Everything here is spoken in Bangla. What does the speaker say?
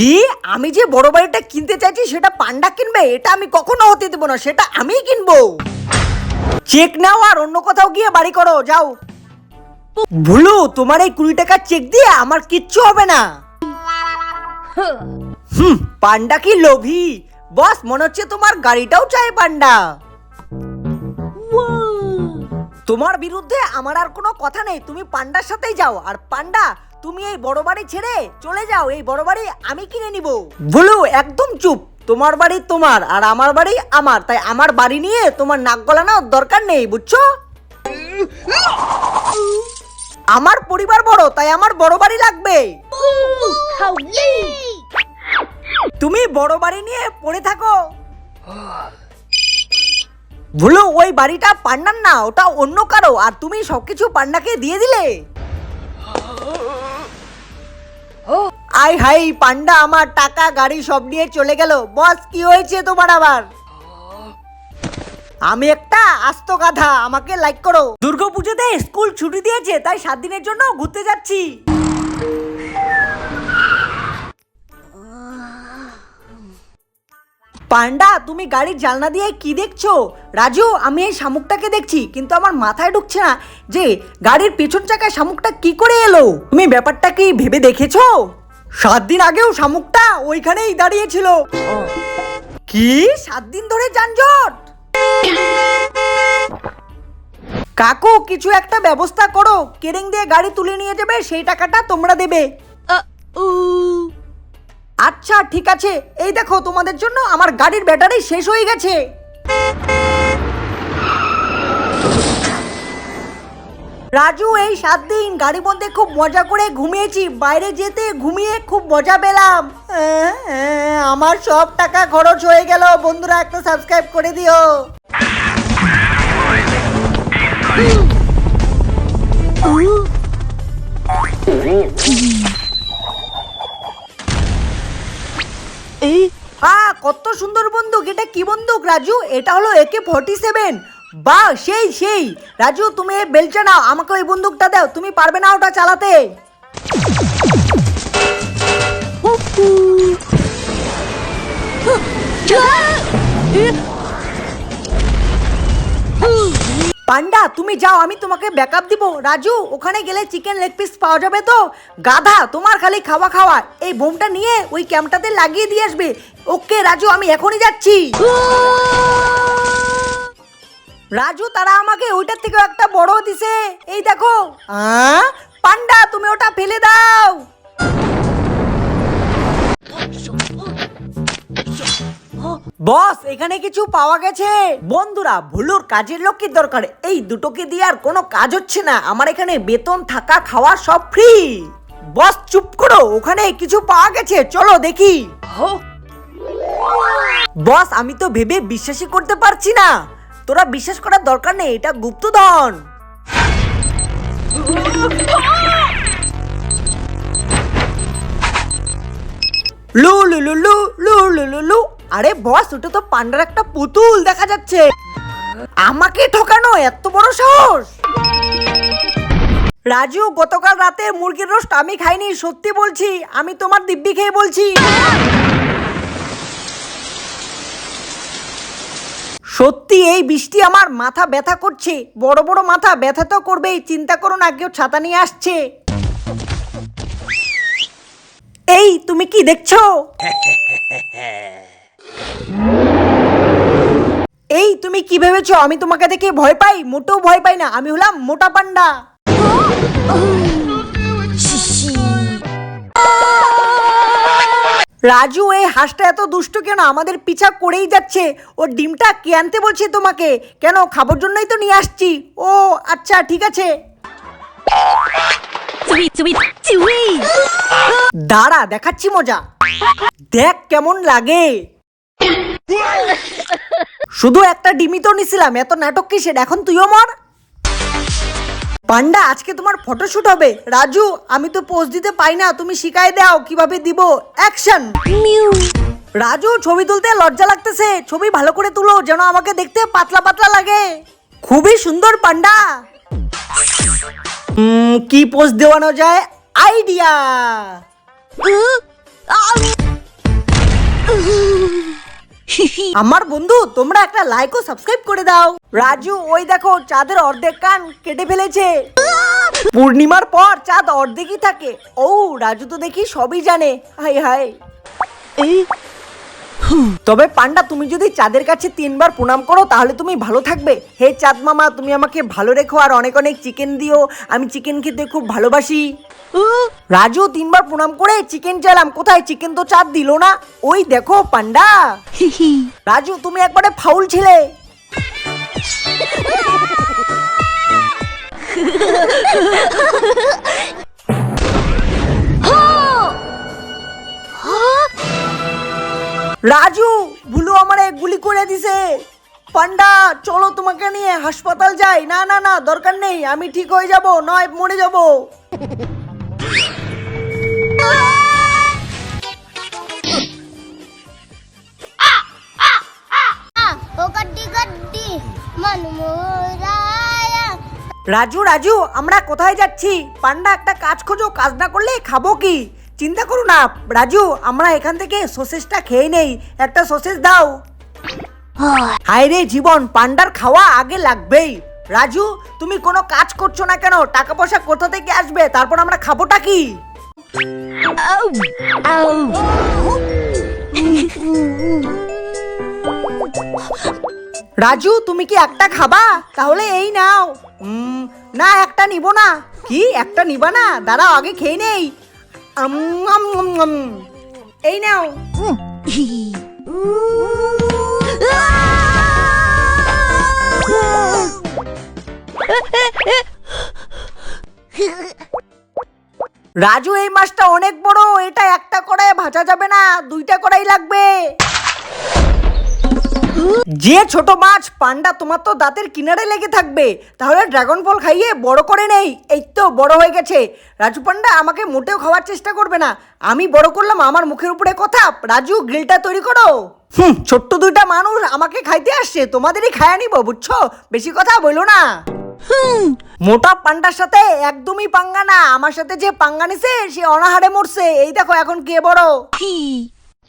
কি? আমি যে বড় বাড়িটা কিনতে চাইছি, সেটা পান্ডা কিনবে? এটা আমি কখনো হতে দেবো না, সেটা আমিই কিনবো। চেক নাও আর অন্য কোথাও গিয়ে বাড়ি করো, যাও। ভুলু, তোমার এই কুড়ি টাকার চেক দিয়ে আমার কিচ্ছু হবে না। হুম, পান্ডা কি লোভী? বস, মনে হচ্ছে তোমার গাড়িটাও চাই পান্ডা। তোমার বিরুদ্ধে আমার আর কোনো কথা নেই, তুমি পান্ডার সাথেই যাও, আর পান্ডা তুমি এই বড় বাড়ি ছেড়ে চলে যাও, এই বড় বাড়ি আমি কিনে নিব। বলো একদম চুপ। তোমার বাড়ি তোমার, আর আমার বাড়ি আমার। তাই আমার বাড়ি নিয়ে তোমার নাক গলানোর দরকার নেই, বুঝছ? আমার পরিবার বড়, তাই আমার বড় বাড়ি লাগবে। তুমি বড় বাড়ি নিয়ে পড়ে থাকো। ভুলো, ওই বাড়িটা পান্ডার না, ওটা অন্য কারও, আর তুমি সবকিছু পান্ডাকে দিয়ে দিলে। আই হাই, পান্ডা আমার টাকা, গাড়ি সব নিয়ে চলে গেল। বস, কি হয়েছে তোমার আবার? আমি একটা আস্ত গাধা, আমাকে লাইক করো। দুর্গাপুজোতে স্কুল ছুটি দিয়েছে, তাই সাত দিনের জন্য ঘুরতে যাচ্ছি। পান্ডা, তুমি গাড়ির জানলা দিয়ে কি দেখছ? রাজু, আমি এই শামুকটাকে দেখছি, কিন্তু আমার মাথায় ঢুকছে না যে গাড়ির পেছন চাকায় শামুকটা কি করে এলো? তুমি ব্যাপারটা কি ভেবে দেখেছ? সাত দিন আগেও শামুকটা ওইখানেই দাঁড়িয়েছিল। কি? সাত দিন ধরে যানজট। কাকু কিছু একটা ব্যবস্থা করো। কেরিং দিয়ে গাড়ি তুলে নিয়ে যাবে সেই টাকাটা তোমরা দেবে. আচ্ছা ঠিক আছে। এই দেখো তোমাদের জন্য আমার গাড়ির ব্যাটারি শেষ হয়ে গেছে। রাজু এই সাত দিন গাড়ির মধ্যে খুব মজা করে ঘুমিয়েছি। বাইরে যেতে ঘুমিয়ে খুব মজা পেলাম। আমার সব টাকা খরচ হয়ে গেল। বন্ধুরা একটা সাবস্ক্রাইব করে দিও। আ কত সুন্দর বন্দুক। এটা কি বন্দুক রাজু? এটা হলো একে ফর্টি সেভেন বা, সেই সেই। রাজু, তুমি এই নাও, আমাকে ওই বন্দুকটা দাও, তুমি পারবে না ওটা চালাতে। পান্ডা, তুমি যাও, আমি তোমাকে ব্যাকআপ দিব। রাজু, ওখানে গেলে চিকেন লেগ পিস পাওয়া যাবে তো? গাধা, তোমার খালি খাওয়া খাওয়া। এই বোমটা নিয়ে ওই ক্যাম্পটাতে লাগিয়ে দিয়ে আসবে। ওকে, রাজু, আমি এখনই যাচ্ছি। রাজু তারা আমাকে ওইটার থেকে একটা বড় দিছে। এই দেখো। পান্ডা তুমি ওটা ফেলে দাও। বস এখানে কিছু পাওয়া গেছে। বন্ধুরা ভুলুর কাজের লোকের দরকার। এই দুটোকে দিয়ে আর কোনো কাজ হচ্ছে না। আমার এখানে বেতন থাকা খাওয়া সব ফ্রি বস চুপ করো। ওখানে কিছু পাওয়া গেছে। চলো দেখি। বস আমি তো ভেবে বিশ্বাসই করতে পারছি না। তোরা বিশ্বাস করার দরকার নেই, এটা গুপ্তধন। লু লু লু লু লু লু লু লু। আরে বস ওটা তো পান্ডার একটা পুতুল দেখা যাচ্ছে। আমাকে ঠকানো, এত বড় সাহস। রাজু, গতকাল রাতে মুরগির রোস্ট আমি খাইনি, সত্যি বলছি, আমি তোমার দিব্যি খেয়ে বলছি। সত্যি এই বৃষ্টি আমার মাথা ব্যথা করছে। বড় বড় মাথা ব্যথা তো করবেই, চিন্তা করো না, কেউ ছাতা নিয়ে আসছে। এই, তুমি কি দেখছ? এই, তুমি কি ভেবেছো? আমি তোমাকে দেখে ভয় পাই? মোটেও ভয় পাই না। আমি হলাম মোটা পান্ডা। রাজু এই হাঁসটা এত দুষ্ট কেন? আমাদের পিছা করেই যাচ্ছে। ও ডিমটা কে আনতে বলছে তোমাকে? কেন? খাবার জন্যই তো নিয়ে আসছি। ও আচ্ছা ঠিক আছে. দাঁড়া দেখাচ্ছি মজা। দেখ কেমন লাগে। শুধু একটা ডিমই তো নিছিলাম। এত নাটক কিসের? এখন তুইও মর। পান্ডা, আজকে তোমার ফটোশুট হবে। রাজু, আমি তো পোজ দিতে পাই না, তুমি শিখাই দাও, কীভাবে দিব? অ্যাকশন রাজু, ছবি তুলতে লজ্জা লাগতেছে, ছবি ভালো করে তুলো, যেন আমাকে দেখতে পাতলা পাতলা লাগে। খুবই সুন্দর, পান্ডা। কি পোজ দেওয়ানো যায়? আইডিয়া আমার বন্ধু, তোমরা একটা লাইক ও সাবস্ক্রাইব করে দাও। রাজু, ওই দেখো, চাঁদের অর্ধেক কান কেটে ফেলেছে। পূর্ণিমার পর চাঁদ অর্ধেকই থাকে। ও, রাজু তো দেখি সবই জানে। হাই হাই তবে পান্ডা তুমি যদি চাঁদের কাছে তিনবার প্রণাম করো তাহলে তুমি ভালো থাকবে। হে চাঁদ মামা তুমি আমাকে ভালো রেখো আর অনেক অনেক চিকেন দিও। আমি চিকেন খেতে খুব ভালোবাসি। রাজু তিনবার প্রণাম করে চিকেন চাইলাম কোথায়? চিকেন তো চাঁদ দিল না। ওই দেখো পান্ডা। রাজু তুমি একবারে ফাউল ছিলে। রাজু ভুলু আমারে গুলি করে দিছে। পান্ডা চলো তোমাকে নিয়ে হাসপাতাল যাই। না না না দরকার নেই আমি ঠিক হয়ে যাব নয় মরে যাব। রাজু রাজু আমরা কোথায় যাচ্ছি? পান্ডা একটা কাজ খোঁজো কাজ না করলে খাব কি? চিন্তা করো না, রাজু, আমরা এখান থেকে সসেসটা খেয়ে নেই, একটা সসেস দাও। হায় রে জীবন, পান্ডার খাওয়া আগে লাগবেই। রাজু, তুমি কোনো কাজ করছ না কেন? টাকা পয়সা কোথা থেকে আসবে? তারপর আমরা খাবোটা কি? রাজু, তুমি কি একটা খাবা? তাহলে এই নাও। না, একটা নিব না। কি, একটা নিবা না? দাঁড়াও, আগে খেয়ে নেই। এই নাও। রাজু এই মাছটা অনেক বড় এটা একটা কড়াই ভাজা যাবে না দুইটা কড়াই লাগবে। যে ছোট মাছ পান্ডা তোমার তো দাঁতের কিনারে লেগে থাকবে তাহলে ড্রাগন ফল খাইয়ে বড় করে নেই। এই তো বড় হয়ে গেছে। রাজু পান্ডা আমাকে মোটেও খাওয়ার চেষ্টা করবে না। আমি বড় করলাম আমার মুখের উপরে কথা। রাজু গ্রিলটা তৈরি করো। হুম। ছোট্ট দুইটা মানুষ আমাকে খাইতে আসছে তোমাদেরই খায়া নিব বুঝছ? বেশি কথা বলো না। মোটা পান্ডার সাথে একদমই পাঙ্গা না। আমার সাথে যে পাঙ্গা নিছে সে অনাহারে মরছে। এই দেখো এখন কে বড়।